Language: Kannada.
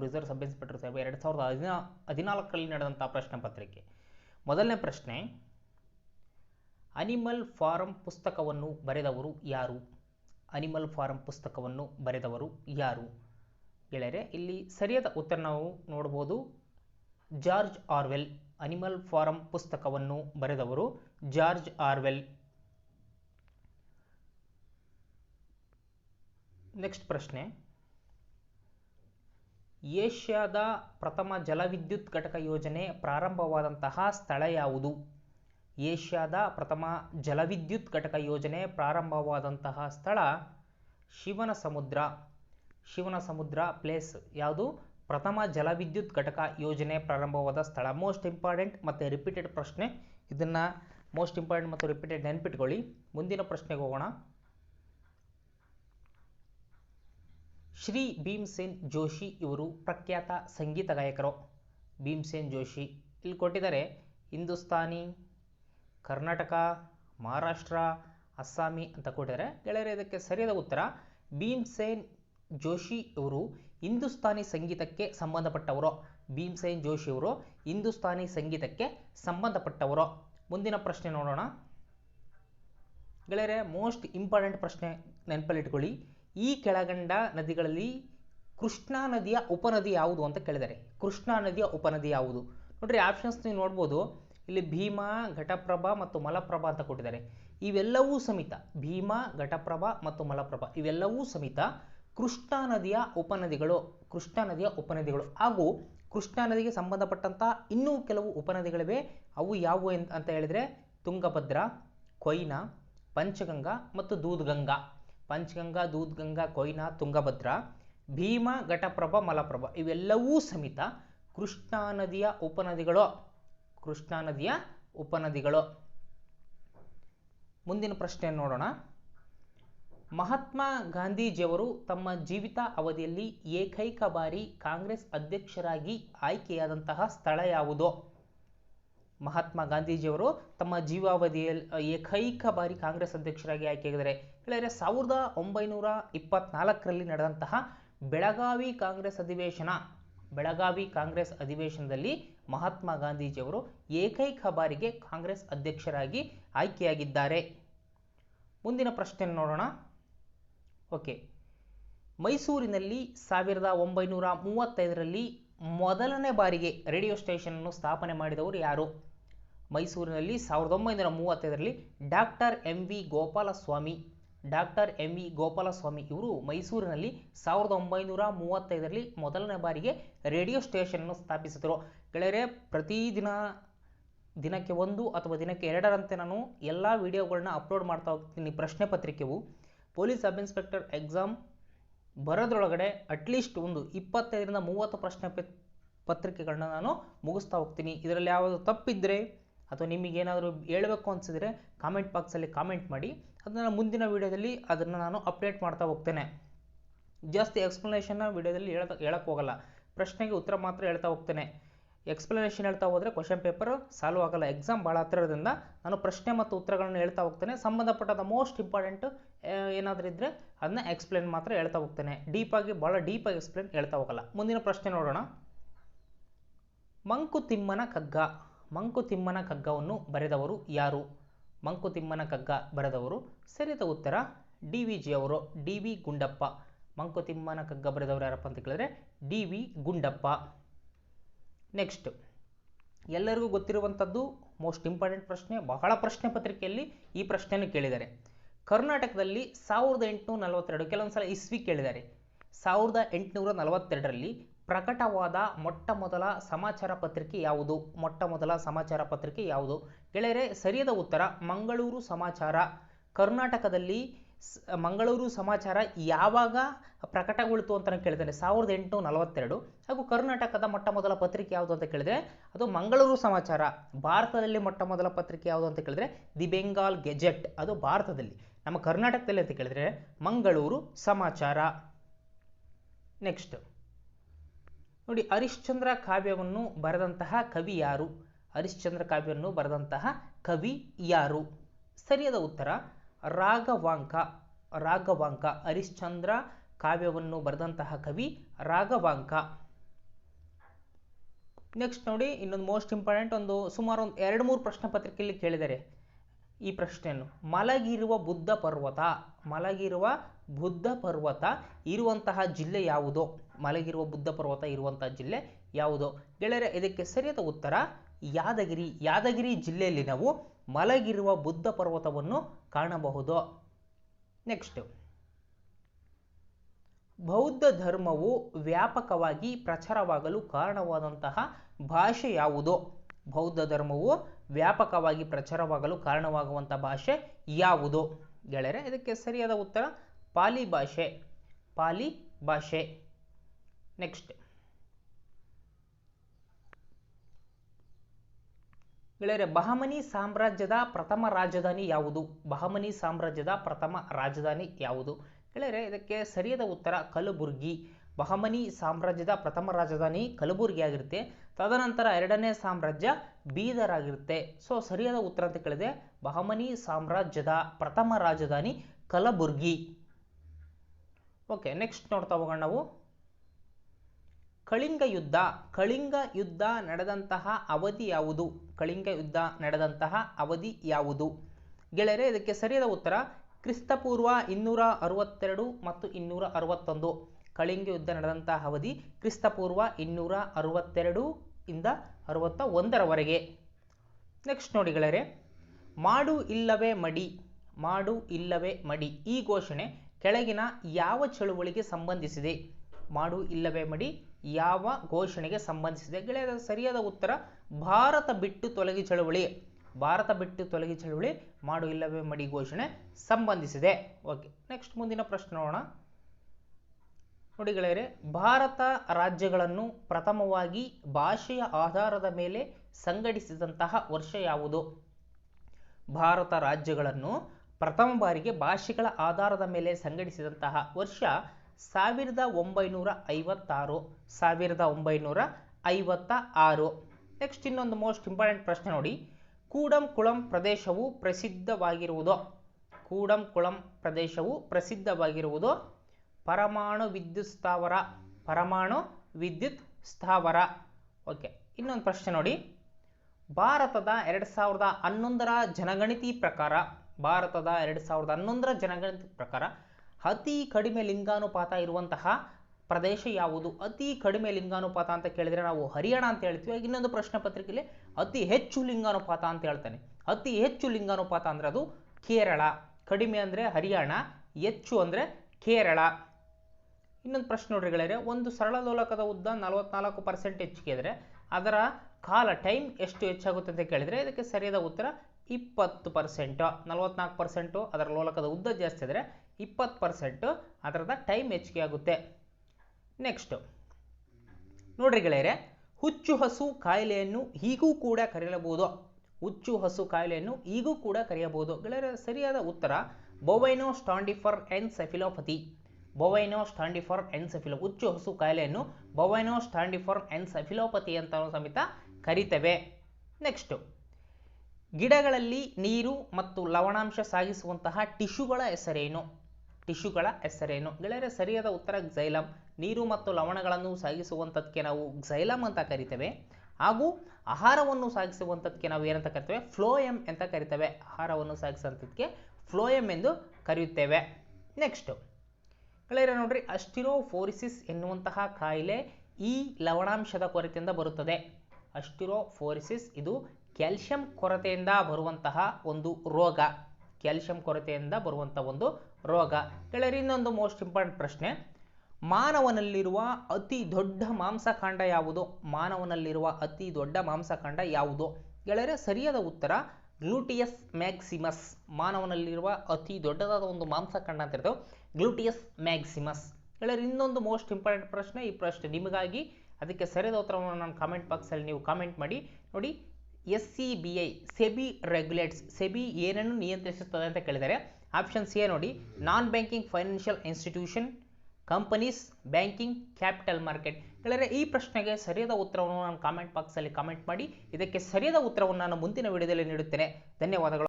ರಿಸರ್ವ್ ಸಬ್ ಇನ್ಸ್ಪೆಕ್ಟರ್ ಸಾಹೇಬ್ ಎರಡು ಸಾವಿರದ ಹದಿನಾ, ಹದಿನಾಲ್ಕರಲ್ಲಿ ನಡೆದಂಥ ಪ್ರಶ್ನೆ ಪತ್ರಿಕೆ. ಮೊದಲನೇ ಪ್ರಶ್ನೆ ಅನಿಮಲ್ ಫಾರಂ ಪುಸ್ತಕವನ್ನು ಬರೆದವರು ಯಾರು? ಅನಿಮಲ್ ಫಾರಂ ಪುಸ್ತಕವನ್ನು ಬರೆದವರು ಯಾರು? ಗೆಳೆಯರೆ, ಇಲ್ಲಿ ಸರಿಯಾದ ಉತ್ತರ ನಾವು ನೋಡ್ಬೋದು ಜಾರ್ಜ್ ಆರ್ವೆಲ್ ಅನಿಮಲ್ ಫಾರಂ ಪುಸ್ತಕವನ್ನು ಬರೆದವರು ಜಾರ್ಜ್ ಆರ್ವೆಲ್. ನೆಕ್ಸ್ಟ್ ಪ್ರಶ್ನೆ ಏಷ್ಯಾದ ಪ್ರಥಮ ಜಲವಿದ್ಯುತ್ ಘಟಕ ಯೋಜನೆ ಪ್ರಾರಂಭವಾದಂತಹ ಸ್ಥಳ ಯಾವುದು? ಏಷ್ಯಾದ ಪ್ರಥಮ ಜಲವಿದ್ಯುತ್ ಘಟಕ ಯೋಜನೆ ಪ್ರಾರಂಭವಾದಂತಹ ಸ್ಥಳ ಶಿವನ ಸಮುದ್ರ ಶಿವನ ಸಮುದ್ರ ಪ್ಲೇಸ್ ಯಾವುದು? ಪ್ರಥಮ ಜಲವಿದ್ಯುತ್ ಘಟಕ ಯೋಜನೆ ಪ್ರಾರಂಭವಾದ ಸ್ಥಳ. ಮೋಸ್ಟ್ ಇಂಪಾರ್ಟೆಂಟ್ ಮತ್ತು ರಿಪೀಟೆಡ್ ಪ್ರಶ್ನೆ. ಇದನ್ನು ಮೋಸ್ಟ್ ಇಂಪಾರ್ಟೆಂಟ್ ಮತ್ತು ರಿಪೀಟೆಡ್ ನೆನ್ಪಿಟ್ಕೊಳ್ಳಿ. ಮುಂದಿನ ಪ್ರಶ್ನೆಗೆ ಹೋಗೋಣ. ಶ್ರೀ ಭೀಮ್ಸೇನ್ ಜೋಶಿ ಇವರು ಪ್ರಖ್ಯಾತ ಸಂಗೀತ ಗಾಯಕರು. ಭೀಮ್ಸೇನ್ ಜೋಶಿ ಇಲ್ಲಿ ಕೊಟ್ಟಿದ್ದಾರೆ ಹಿಂದೂಸ್ತಾನಿ, ಕರ್ನಾಟಕ, ಮಹಾರಾಷ್ಟ್ರ, ಅಸ್ಸಾಮಿ ಅಂತ ಕೊಟ್ಟಿದ್ದಾರೆ. ಗೆಳೆಯರೆ, ಇದಕ್ಕೆ ಸರಿಯಾದ ಉತ್ತರ, ಭೀಮ್ಸೇನ್ ಜೋಶಿ ಇವರು ಹಿಂದೂಸ್ತಾನಿ ಸಂಗೀತಕ್ಕೆ ಸಂಬಂಧಪಟ್ಟವರು. ಭೀಮ್ಸೇನ್ ಜೋಶಿ ಇವರು ಹಿಂದೂಸ್ತಾನಿ ಸಂಗೀತಕ್ಕೆ ಸಂಬಂಧಪಟ್ಟವರು. ಮುಂದಿನ ಪ್ರಶ್ನೆ ನೋಡೋಣ. ಗೆಳೆಯರೆ ಮೋಸ್ಟ್ ಇಂಪಾರ್ಟೆಂಟ್ ಪ್ರಶ್ನೆ ನೆನಪಲ್ಲಿಟ್ಕೊಳ್ಳಿ ಈ ಕೆಳಗಂಡ ನದಿಗಳಲ್ಲಿ ಕೃಷ್ಣಾ ನದಿಯ ಉಪನದಿ ಯಾವುದು ಅಂತ ಕೇಳಿದ್ದಾರೆ. ಕೃಷ್ಣಾ ನದಿಯ ಉಪನದಿ ಯಾವುದು? ನೋಡ್ರಿ ಆಪ್ಷನ್ಸ್ ನೀವು ನೋಡ್ಬೋದು. ಇಲ್ಲಿ ಭೀಮಾ, ಘಟಪ್ರಭಾ ಮತ್ತು ಮಲಪ್ರಭಾ ಅಂತ ಕೊಟ್ಟಿದ್ದಾರೆ. ಇವೆಲ್ಲವೂ ಸಮೇತ. ಭೀಮಾ, ಘಟಪ್ರಭಾ ಮತ್ತು ಮಲಪ್ರಭಾ ಇವೆಲ್ಲವೂ ಸಮೇತ ಕೃಷ್ಣಾ ನದಿಯ ಉಪನದಿಗಳು, ಕೃಷ್ಣಾ ನದಿಯ ಉಪನದಿಗಳು. ಹಾಗೂ ಕೃಷ್ಣಾ ನದಿಗೆ ಸಂಬಂಧಪಟ್ಟಂಥ ಇನ್ನೂ ಕೆಲವು ಉಪನದಿಗಳಿವೆ. ಅವು ಯಾವುವು ಅಂತ ಹೇಳಿದರೆ ತುಂಗಭದ್ರಾ, ಕೊಯ್ನಾ, ಪಂಚಗಂಗಾ ಮತ್ತು ದೂದ್ಗಂಗಾ. ಪಂಚಗಂಗಾ, ದೂದ್ಗಂಗಾ, ಕೊಯ್ನಾ, ತುಂಗಭದ್ರಾ, ಭೀಮ, ಘಟಪ್ರಭ, ಮಲಪ್ರಭ ಇವೆಲ್ಲವೂ ಸಮೇತ ಕೃಷ್ಣಾ ನದಿಯ ಉಪನದಿಗಳು. ಕೃಷ್ಣಾ ನದಿಯ ಉಪನದಿಗಳು. ಮುಂದಿನ ಪ್ರಶ್ನೆಯನ್ನು ನೋಡೋಣ. ಮಹಾತ್ಮ ಗಾಂಧೀಜಿಯವರು ತಮ್ಮ ಜೀವಿತ ಅವಧಿಯಲ್ಲಿ ಏಕೈಕ ಬಾರಿ ಕಾಂಗ್ರೆಸ್ ಅಧ್ಯಕ್ಷರಾಗಿ ಆಯ್ಕೆಯಾದಂತಹ ಸ್ಥಳ ಯಾವುದು? ಮಹಾತ್ಮ ಗಾಂಧೀಜಿಯವರು ತಮ್ಮ ಜೀವಾವಧಿಯಲ್ಲಿ ಏಕೈಕ ಬಾರಿ ಕಾಂಗ್ರೆಸ್ ಅಧ್ಯಕ್ಷರಾಗಿ ಆಯ್ಕೆಯಾಗಿದ್ದಾರೆ ಹೇಳಿದರೆ ಸಾವಿರದ ಒಂಬೈನೂರ ಇಪ್ಪತ್ನಾಲ್ಕರಲ್ಲಿ ನಡೆದಂತಹ ಬೆಳಗಾವಿ ಕಾಂಗ್ರೆಸ್ ಅಧಿವೇಶನ, ಬೆಳಗಾವಿ ಕಾಂಗ್ರೆಸ್ ಅಧಿವೇಶನದಲ್ಲಿ ಮಹಾತ್ಮ ಗಾಂಧೀಜಿಯವರು ಏಕೈಕ ಬಾರಿಗೆ ಕಾಂಗ್ರೆಸ್ ಅಧ್ಯಕ್ಷರಾಗಿ ಆಯ್ಕೆಯಾಗಿದ್ದಾರೆ. ಮುಂದಿನ ಪ್ರಶ್ನೆ ನೋಡೋಣ. ಓಕೆ. ಮೈಸೂರಿನಲ್ಲಿ ಸಾವಿರದ ಒಂಬೈನೂರ ಮೂವತ್ತೈದರಲ್ಲಿ ಮೊದಲನೇ ಬಾರಿಗೆ ರೇಡಿಯೋ ಸ್ಟೇಷನನ್ನು ಸ್ಥಾಪನೆ ಮಾಡಿದವರು ಯಾರು? ಮೈಸೂರಿನಲ್ಲಿ ಸಾವಿರದ ಒಂಬೈನೂರ ಮೂವತ್ತೈದರಲ್ಲಿ doctor M V Gopalaswamy. Doctor M V Gopalaswamy ಇವರು ಮೈಸೂರಿನಲ್ಲಿ ಸಾವಿರದ ಒಂಬೈನೂರ ಮೂವತ್ತೈದರಲ್ಲಿ ಮೊದಲನೇ ಬಾರಿಗೆ ರೇಡಿಯೋ ಸ್ಟೇಷನನ್ನು ಸ್ಥಾಪಿಸಿದರು. ಗೆಳೆಯರೆ ಪ್ರತಿದಿನ ದಿನಕ್ಕೆ ಒಂದು ಅಥವಾ ದಿನಕ್ಕೆ ಎರಡರಂತೆ ನಾನು ಎಲ್ಲ ವಿಡಿಯೋಗಳನ್ನ ಅಪ್ಲೋಡ್ ಮಾಡ್ತಾ ಹೋಗ್ತೀನಿ ಪ್ರಶ್ನೆ ಪತ್ರಿಕೆವು. ಪೊಲೀಸ್ ಸಬ್ ಇನ್ಸ್ಪೆಕ್ಟರ್ ಎಕ್ಸಾಮ್ ಬರೋದ್ರೊಳಗಡೆ ಅಟ್ಲೀಸ್ಟ್ ಒಂದು ಇಪ್ಪತ್ತೈದರಿಂದ ಮೂವತ್ತು ಪ್ರಶ್ನೆ ಪತ್- ಪತ್ರಿಕೆಗಳನ್ನ ನಾನು ಮುಗಿಸ್ತಾ ಹೋಗ್ತೀನಿ. ಇದರಲ್ಲಿ ಯಾವುದು ತಪ್ಪಿದ್ರೆ ಅಥವಾ ನಿಮಗೇನಾದರೂ ಹೇಳಬೇಕು ಅನಿಸಿದ್ರೆ ಕಾಮೆಂಟ್ ಬಾಕ್ಸಲ್ಲಿ ಕಾಮೆಂಟ್ ಮಾಡಿ. ಅದನ್ನು ಮುಂದಿನ ವೀಡಿಯೋದಲ್ಲಿ ಅದನ್ನು ನಾನು ಅಪ್ಡೇಟ್ ಮಾಡ್ತಾ ಹೋಗ್ತೇನೆ. ಜಾಸ್ತಿ ಎಕ್ಸ್ಪ್ಲನೇಷನ್ನ ವೀಡಿಯೋದಲ್ಲಿ ಹೇಳ ಹೇಳಕ್ಕೆ ಹೋಗಲ್ಲ. ಪ್ರಶ್ನೆಗೆ ಉತ್ತರ ಮಾತ್ರ ಹೇಳ್ತಾ ಹೋಗ್ತೇನೆ. ಎಕ್ಸ್ಪ್ಲನೇಷನ್ ಹೇಳ್ತಾ ಹೋದರೆ ಕ್ವಶನ್ ಪೇಪರ್ ಸಾಲ್ವ್ ಆಗಲ್ಲ. ಎಕ್ಸಾಮ್ ಭಾಳ ಹತ್ತಿರದಿಂದ ನಾನು ಪ್ರಶ್ನೆ ಮತ್ತು ಉತ್ತರಗಳನ್ನು ಹೇಳ್ತಾ ಹೋಗ್ತೇನೆ. ಸಂಬಂಧಪಟ್ಟದ ಮೋಸ್ಟ್ ಇಂಪಾರ್ಟೆಂಟ್ ಏನಾದರೂ ಇದ್ದರೆ ಅದನ್ನ ಎಕ್ಸ್ಪ್ಲೇನ್ ಮಾತ್ರ ಹೇಳ್ತಾ ಹೋಗ್ತೇನೆ. ಡೀಪಾಗಿ ಭಾಳ ಡೀಪಾಗಿ ಎಕ್ಸ್ಪ್ಲೇನ್ ಹೇಳ್ತಾ ಹೋಗಲ್ಲ. ಮುಂದಿನ ಪ್ರಶ್ನೆ ನೋಡೋಣ. ಮಂಕುತಿಮ್ಮನ ಕಗ್ಗ ಮಂಕುತಿಮ್ಮನ ಕಗ್ಗವನ್ನು ಬರೆದವರು ಯಾರು? ಮಂಕುತಿಮ್ಮನ ಕಗ್ಗ ಬರೆದವರು. ಸರಿಯಾದ ಉತ್ತರ ಡಿ ವಿ ಜಿ ಅವರು ಡಿ ವಿ ಗುಂಡಪ್ಪ. ಮಂಕುತಿಮ್ಮನ ಕಗ್ಗ ಬರೆದವರು ಯಾರಪ್ಪ ಅಂತ ಕೇಳಿದ್ರೆ ಡಿ ವಿ ಗುಂಡಪ್ಪ. ನೆಕ್ಸ್ಟ್, ಎಲ್ಲರಿಗೂ ಗೊತ್ತಿರುವಂಥದ್ದು ಮೋಸ್ಟ್ ಇಂಪಾರ್ಟೆಂಟ್ ಪ್ರಶ್ನೆ, ಬಹಳ ಪ್ರಶ್ನೆ ಪತ್ರಿಕೆಯಲ್ಲಿ ಈ ಪ್ರಶ್ನೆಯನ್ನು ಕೇಳಿದ್ದಾರೆ. ಕರ್ನಾಟಕದಲ್ಲಿ ಸಾವಿರದ ಎಂಟುನೂರ ನಲವತ್ತೆರಡು ಕೆಲವೊಂದು ಸಲ ಇಸ್ವಿ ಕೇಳಿದ್ದಾರೆ. ಸಾವಿರದ ಎಂಟುನೂರ ನಲವತ್ತೆರಡರಲ್ಲಿ ಪ್ರಕಟವಾದ ಮೊಟ್ಟ ಮೊದಲ ಸಮಾಚಾರ ಪತ್ರಿಕೆ ಯಾವುದು? ಮೊಟ್ಟ ಮೊದಲ ಸಮಾಚಾರ ಪತ್ರಿಕೆ ಯಾವುದು? ಗೆಳೆಯರೆ, ಸರಿಯಾದ ಉತ್ತರ, ಮಂಗಳೂರು ಸಮಾಚಾರ. ಕರ್ನಾಟಕದಲ್ಲಿ ಮಂಗಳೂರು ಸಮಾಚಾರ ಯಾವಾಗ ಪ್ರಕಟಗೊಳ್ತು ಅಂತ ಕೇಳಿದರೆ ಸಾವಿರದ ಎಂಟುನೂರ ನಲವತ್ತೆರಡು. ಹಾಗೂ ಕರ್ನಾಟಕದ ಮೊಟ್ಟ ಮೊದಲ ಪತ್ರಿಕೆ ಯಾವುದು ಅಂತ ಕೇಳಿದ್ರೆ, ಅದು ಮಂಗಳೂರು ಸಮಾಚಾರ. ಭಾರತದಲ್ಲಿ ಮೊಟ್ಟ ಮೊದಲ ಪತ್ರಿಕೆ ಯಾವುದು ಅಂತ ಕೇಳಿದ್ರೆ, ದಿ ಬೆಂಗಾಲ್ ಗೆಜೆಟ್. ಅದು ಭಾರತದಲ್ಲಿ. ನಮ್ಮ ಕರ್ನಾಟಕದಲ್ಲಿ ಅಂತ ಕೇಳಿದ್ರೆ, ಮಂಗಳೂರು ಸಮಾಚಾರ. ನೆಕ್ಸ್ಟ್. ನೋಡಿ ಹರಿಶ್ಚಂದ್ರ ಕಾವ್ಯವನ್ನು ಬರೆದಂತಹ ಕವಿ ಯಾರು? ಹರಿಶ್ಚಂದ್ರ ಕಾವ್ಯವನ್ನು ಬರೆದಂತಹ ಕವಿ ಯಾರು? ಸರಿಯಾದ ಉತ್ತರ, ರಾಘವಾಂಕ. ರಾಘವಾಂಕ, ಹರಿಶ್ಚಂದ್ರ ಕಾವ್ಯವನ್ನು ಬರೆದಂತಹ ಕವಿ ರಾಘವಾಂಕ. ನೆಕ್ಸ್ಟ್ ನೋಡಿ, ಇನ್ನೊಂದು ಮೋಸ್ಟ್ ಇಂಪಾರ್ಟೆಂಟ್ ಒಂದು, ಸುಮಾರು ಒಂದು ಎರಡು ಮೂರು ಪ್ರಶ್ನೆ ಪತ್ರಿಕೆಯಲ್ಲಿ ಕೇಳಿದ್ದಾರೆ ಈ ಪ್ರಶ್ನೆಯನ್ನು, ಮಲಗಿರುವ ಬುದ್ಧ ಪರ್ವತ. ಮಲಗಿರುವ ಬುದ್ಧ ಪರ್ವತ ಇರುವಂತಹ ಜಿಲ್ಲೆ ಯಾವುದು? ಮಲಗಿರುವ ಬುದ್ಧ ಪರ್ವತ ಇರುವಂತಹ ಜಿಲ್ಲೆ ಯಾವುದು? ಗೆಳೆಯರೆ, ಇದಕ್ಕೆ ಸರಿಯಾದ ಉತ್ತರ ಯಾದಗಿರಿ. ಯಾದಗಿರಿ ಜಿಲ್ಲೆಯಲ್ಲಿ ನಾವು ಮಲಗಿರುವ ಬುದ್ಧ ಪರ್ವತವನ್ನು ಕಾಣಬಹುದು. ನೆಕ್ಸ್ಟ್ ಬೌದ್ಧ ಧರ್ಮವು ವ್ಯಾಪಕವಾಗಿ ಪ್ರಚಾರವಾಗಲು ಕಾರಣವಾದಂತಹ ಭಾಷೆ ಯಾವುದು? ಬೌದ್ಧ ಧರ್ಮವು ವ್ಯಾಪಕವಾಗಿ ಪ್ರಚಾರವಾಗಲು ಕಾರಣವಾಗುವಂಥ ಭಾಷೆ ಯಾವುದು? ಗೆಳೆಯರೆ, ಇದಕ್ಕೆ ಸರಿಯಾದ ಉತ್ತರ ಪಾಲಿ ಭಾಷೆ. ಪಾಲಿ ಭಾಷೆ. ನೆಕ್ಸ್ಟ್ ಗೆಳೆಯರೆ, ಬಹಮನಿ ಸಾಮ್ರಾಜ್ಯದ ಪ್ರಥಮ ರಾಜಧಾನಿ ಯಾವುದು? ಬಹಮನಿ ಸಾಮ್ರಾಜ್ಯದ ಪ್ರಥಮ ರಾಜಧಾನಿ ಯಾವುದು? ಗೆಳೆಯರೆ, ಇದಕ್ಕೆ ಸರಿಯಾದ ಉತ್ತರ ಕಲಬುರ್ಗಿ. ಬಹಮನಿ ಸಾಮ್ರಾಜ್ಯದ ಪ್ರಥಮ ರಾಜಧಾನಿ ಕಲಬುರ್ಗಿ ಆಗಿರುತ್ತೆ. ತದನಂತರ ಎರಡನೇ ಸಾಮ್ರಾಜ್ಯ ಬೀದರ್ ಆಗಿರುತ್ತೆ. ಸೊ ಸರಿಯಾದ ಉತ್ತರ ಅಂತ ಕೇಳಿದೆ ಬಹಮನಿ ಸಾಮ್ರಾಜ್ಯದ ಪ್ರಥಮ ರಾಜಧಾನಿ ಕಲಬುರ್ಗಿ. ಓಕೆ ನೆಕ್ಸ್ಟ್ ನೋಡ್ತಾ ಹೋಗೋಣ ನಾವು. ಕಳಿಂಗ ಯುದ್ಧ ಕಳಿಂಗ ಯುದ್ಧ ನಡೆದಂತಹ ಅವಧಿ ಯಾವುದು? ಕಳಿಂಗ ಯುದ್ಧ ನಡೆದಂತಹ ಅವಧಿ ಯಾವುದು? ಗೆಳೆಯರೆ, ಇದಕ್ಕೆ ಸರಿಯಾದ ಉತ್ತರ ಕ್ರಿಸ್ತಪೂರ್ವ ಇನ್ನೂರ ಅರವತ್ತೆರಡು ಮತ್ತು ಇನ್ನೂರ ಅರವತ್ತೊಂದು. ಕಳಿಂಗ ಯುದ್ಧ ನಡೆದಂತಹ ಅವಧಿ ಕ್ರಿಸ್ತಪೂರ್ವ ಇನ್ನೂರ ಅರವತ್ತೆರಡು ಇಂದ ಅರವತ್ತ ಒಂದರವರೆಗೆ ನೆಕ್ಸ್ಟ್ ನೋಡಿ ಗೆಳೆಯರೆ, ಮಾಡು ಇಲ್ಲವೇ ಮಡಿ, ಮಾಡು ಇಲ್ಲವೇ ಮಡಿ ಈ ಘೋಷಣೆ ಕೆಳಗಿನ ಯಾವ ಚಳುವಳಿಗೆ ಸಂಬಂಧಿಸಿದೆ? ಮಾಡು ಇಲ್ಲವೇ ಮಡಿ ಯಾವ ಘೋಷಣೆಗೆ ಸಂಬಂಧಿಸಿದೆ? ಗೆಳೆಯರ, ಸರಿಯಾದ ಉತ್ತರ, ಭಾರತ ಬಿಟ್ಟು ತೊಲಗಿ ಚಳುವಳಿ. ಭಾರತ ಬಿಟ್ಟು ತೊಲಗಿ ಚಳುವಳಿ ಮಾಡು ಇಲ್ಲವೇ ಮಡಿ ಘೋಷಣೆ ಸಂಬಂಧಿಸಿದೆ. ಓಕೆ ನೆಕ್ಸ್ಟ್ ಮುಂದಿನ ಪ್ರಶ್ನೆ ನೋಡೋಣ. ನೋಡಿ ಗೆಳೆಯರೆ, ಭಾರತ ರಾಜ್ಯಗಳನ್ನು ಪ್ರಥಮವಾಗಿ ಭಾಷೆಯ ಆಧಾರದ ಮೇಲೆ ಸಂಘಟಿಸಿದಂತಹ ವರ್ಷ ಯಾವುದು? ಭಾರತ ರಾಜ್ಯಗಳನ್ನು ಪ್ರಥಮ ಬಾರಿಗೆ ಭಾಷೆಗಳ ಆಧಾರದ ಮೇಲೆ ಸಂಘಟಿಸಿದಂತಹ ವರ್ಷ ಸಾವಿರದ ಒಂಬೈನೂರ ಐವತ್ತಾರು, ಸಾವಿರದ ಒಂಬೈನೂರ ಐವತ್ತ ಆರು ನೆಕ್ಸ್ಟ್ ಇನ್ನೊಂದು ಮೋಸ್ಟ್ ಇಂಪಾರ್ಟೆಂಟ್ ಪ್ರಶ್ನೆ ನೋಡಿ. ಕೂಡಂ ಕುಳಂ ಪ್ರದೇಶವು ಪ್ರಸಿದ್ಧವಾಗಿರುವುದು. ಕೂಡಂ ಕುಳಂ ಪ್ರದೇಶವು ಪ್ರಸಿದ್ಧವಾಗಿರುವುದು. ಪರಮಾಣು ವಿದ್ಯುತ್ ಸ್ಥಾವರ, ಪರಮಾಣು ವಿದ್ಯುತ್ ಸ್ಥಾವರ. ಓಕೆ ಇನ್ನೊಂದು ಪ್ರಶ್ನೆ ನೋಡಿ. ಭಾರತದ ಎರಡು ಸಾವಿರದ ಹನ್ನೊಂದರ ಜನಗಣತಿ ಪ್ರಕಾರ, ಭಾರತದ ಎರಡು ಸಾವಿರದ ಹನ್ನೊಂದರ ಜನಗಣತಿ ಪ್ರಕಾರ ಅತಿ ಕಡಿಮೆ ಲಿಂಗಾನುಪಾತ ಇರುವಂತಹ ಪ್ರದೇಶ ಯಾವುದು? ಅತಿ ಕಡಿಮೆ ಲಿಂಗಾನುಪಾತ ಅಂತ ಕೇಳಿದರೆ ನಾವು ಹರಿಯಾಣ ಅಂತ ಹೇಳ್ತೀವಿ. ಇನ್ನೊಂದು ಪ್ರಶ್ನೆ ಪತ್ರಿಕೆಯಲ್ಲಿ ಅತಿ ಹೆಚ್ಚು ಲಿಂಗಾನುಪಾತ ಅಂತ ಹೇಳ್ತಾನೆ. ಅತಿ ಹೆಚ್ಚು ಲಿಂಗಾನುಪಾತ ಅಂದರೆ ಅದು ಕೇರಳ. ಕಡಿಮೆ ಅಂದರೆ ಹರಿಯಾಣ, ಹೆಚ್ಚು ಅಂದರೆ ಕೇರಳ. ಇನ್ನೊಂದು ಪ್ರಶ್ನೆ ನೋಡ್ರಿ ಗೆಳೆಯರೆ, ಒಂದು ಸರಳ ಲೋಲಕದ ಉದ್ದ ನಲವತ್ನಾಲ್ಕು ಪರ್ಸೆಂಟ್ ಹೆಚ್ಚಿಗೆ ಇದ್ದರೆ ಅದರ ಕಾಲ ಟೈಮ್ ಎಷ್ಟು ಹೆಚ್ಚಾಗುತ್ತೆ ಅಂತ ಕೇಳಿದರೆ ಇದಕ್ಕೆ ಸರಿಯಾದ ಉತ್ತರ ಇಪ್ಪತ್ತು ಪರ್ಸೆಂಟು. ನಲವತ್ನಾಲ್ಕು ಪರ್ಸೆಂಟು ಅದರ ಲೋಲಕದ ಉದ್ದ ಜಾಸ್ತಿ ಆದರೆ ಇಪ್ಪತ್ತು ಪರ್ಸೆಂಟು ಅದರದ ಟೈಮ್ ಹೆಚ್ಚಿಗೆ ಆಗುತ್ತೆ. ನೆಕ್ಸ್ಟು. ನೋಡ್ರಿ ಗೆಳೆಯರೆ ಹುಚ್ಚು ಹಸು ಕಾಯಿಲೆಯನ್ನು ಹೀಗೂ ಕೂಡ ಕರೆಯಬಹುದು ಹುಚ್ಚು ಹಸು ಕಾಯಿಲೆಯನ್ನು ಈಗೂ ಕೂಡ ಕರೆಯಬಹುದು. ಗೆಳೆಯರ, ಸರಿಯಾದ ಉತ್ತರ, ಬೊವೈನೋ ಸ್ಟಾಂಡಿಫರ್ ಎನ್ಸೆಫಿಲೋಪತಿ. ಬೊವೈನೋ ಸ್ಟಾಂಡಿಫರ್ ಎನ್ಸೆಫಿಲೋ ಹುಚ್ಚು ಹಸು ಕಾಯಿಲೆಯನ್ನು ಬೊವೈನೋ ಸ್ಟಾಂಡಿಫರ್ ಎನ್ಸೆಫಿಲೋಪತಿ ಅಂತ ಸಮೇತ ಕರಿತೇವೆ. ನೆಕ್ಸ್ಟು. ಗಿಡಗಳಲ್ಲಿ ನೀರು ಮತ್ತು ಲವಣಾಂಶ ಸಾಗಿಸುವಂತಹ ಟಿಶ್ಯೂಗಳ ಹೆಸರೇನು? ಟಿಶ್ಯೂಗಳ ಹೆಸರೇನು? ಗೆಳೆಯರೆ, ಸರಿಯಾದ ಉತ್ತರ ಝೈಲಮ್ ನೀರು ಮತ್ತು ಲವಣಗಳನ್ನು ಸಾಗಿಸುವಂಥದ್ದಕ್ಕೆ ನಾವು ಝೈಲಮ್ ಅಂತ ಕರಿತೇವೆ. ಹಾಗೂ ಆಹಾರವನ್ನು ಸಾಗಿಸುವಂಥದ್ದಕ್ಕೆ ನಾವು ಏನಂತ ಕರಿತೇವೆ? ಫ್ಲೋಯಮ್ ಅಂತ ಕರಿತೇವೆ. ಆಹಾರವನ್ನು ಸಾಗಿಸುವಂಥದ್ದಕ್ಕೆ ಫ್ಲೋಯಮ್ ಎಂದು ಕರೆಯುತ್ತೇವೆ. ನೆಕ್ಸ್ಟು. ಗೆಳೆಯರೆ, ನೋಡ್ರಿ, ಅಸ್ಟಿರೋಫೋರಿಸಿಸ್ ಎನ್ನುವಂತಹ ಕಾಯಿಲೆ ಈ ಲವಣಾಂಶದ ಕೊರತೆಯಿಂದ ಬರುತ್ತದೆ. ಅಸ್ಟಿರೋಫೋರಿಸಿಸ್ ಇದು ಕ್ಯಾಲ್ಶಿಯಂ ಕೊರತೆಯಿಂದ ಬರುವಂತಹ ಒಂದು ರೋಗ. ಕ್ಯಾಲ್ಶಿಯಂ ಕೊರತೆಯಿಂದ ಬರುವಂಥ ಒಂದು ರೋಗ. ಗೆಳೆಯರೆ ಇನ್ನೊಂದು ಮೋಸ್ಟ್ ಇಂಪಾರ್ಟೆಂಟ್ ಪ್ರಶ್ನೆ. ಮಾನವನಲ್ಲಿರುವ ಅತಿ ದೊಡ್ಡ ಮಾಂಸಖಂಡ ಯಾವುದು? ಮಾನವನಲ್ಲಿರುವ ಅತಿ ದೊಡ್ಡ ಮಾಂಸಖಂಡ ಯಾವುದು? ಗೆಳೆಯರೆ ಸರಿಯಾದ ಉತ್ತರ, ಗ್ಲೂಟಿಯಸ್ ಮ್ಯಾಕ್ಸಿಮಸ್. ಮಾನವನಲ್ಲಿರುವ ಅತಿ ದೊಡ್ಡದಾದ ಒಂದು ಮಾಂಸಖಂಡ ಅಂತ ಇರ್ತೇವೆ ಗ್ಲೂಟಿಯಸ್ ಮ್ಯಾಕ್ಸಿಮಸ್. ಗೆಳೆಯರೆ ಇನ್ನೊಂದು ಮೋಸ್ಟ್ ಇಂಪಾರ್ಟೆಂಟ್ ಪ್ರಶ್ನೆ. ಈ ಪ್ರಶ್ನೆ ನಿಮಗಾಗಿ. ಅದಕ್ಕೆ ಸರಿಯಾದ ಉತ್ತರವನ್ನು ನಾನು ಕಾಮೆಂಟ್ ಬಾಕ್ಸಲ್ಲಿ ನೀವು ಕಾಮೆಂಟ್ ಮಾಡಿ. ನೋಡಿ S C B I SEBI regulates SEBI ಏನನ್ನು ನಿಯಂತ್ರಿಸುತ್ತದೆ ಅಂತ ಕೇಳಿದರೆ ಆಪ್ಷನ್ ಸಿ ನೋಡಿ. Non banking financial institution companies banking capital market ಗೆಳೆಯರೆ, ಈ ಪ್ರಶ್ನೆಗೆ ಸರಿಯಾದ ಉತ್ತರವನ್ನು ನಾನು ಕಾಮೆಂಟ್ ಬಾಕ್ಸಲ್ಲಿ ಕಾಮೆಂಟ್ ಮಾಡಿ. ಇದಕ್ಕೆ ಸರಿಯಾದ ಉತ್ತರವನ್ನು ನಾನು ಮುಂದಿನ ವಿಡಿಯೋದಲ್ಲಿ ನೀಡುತ್ತೇನೆ. ಧನ್ಯವಾದಗಳು.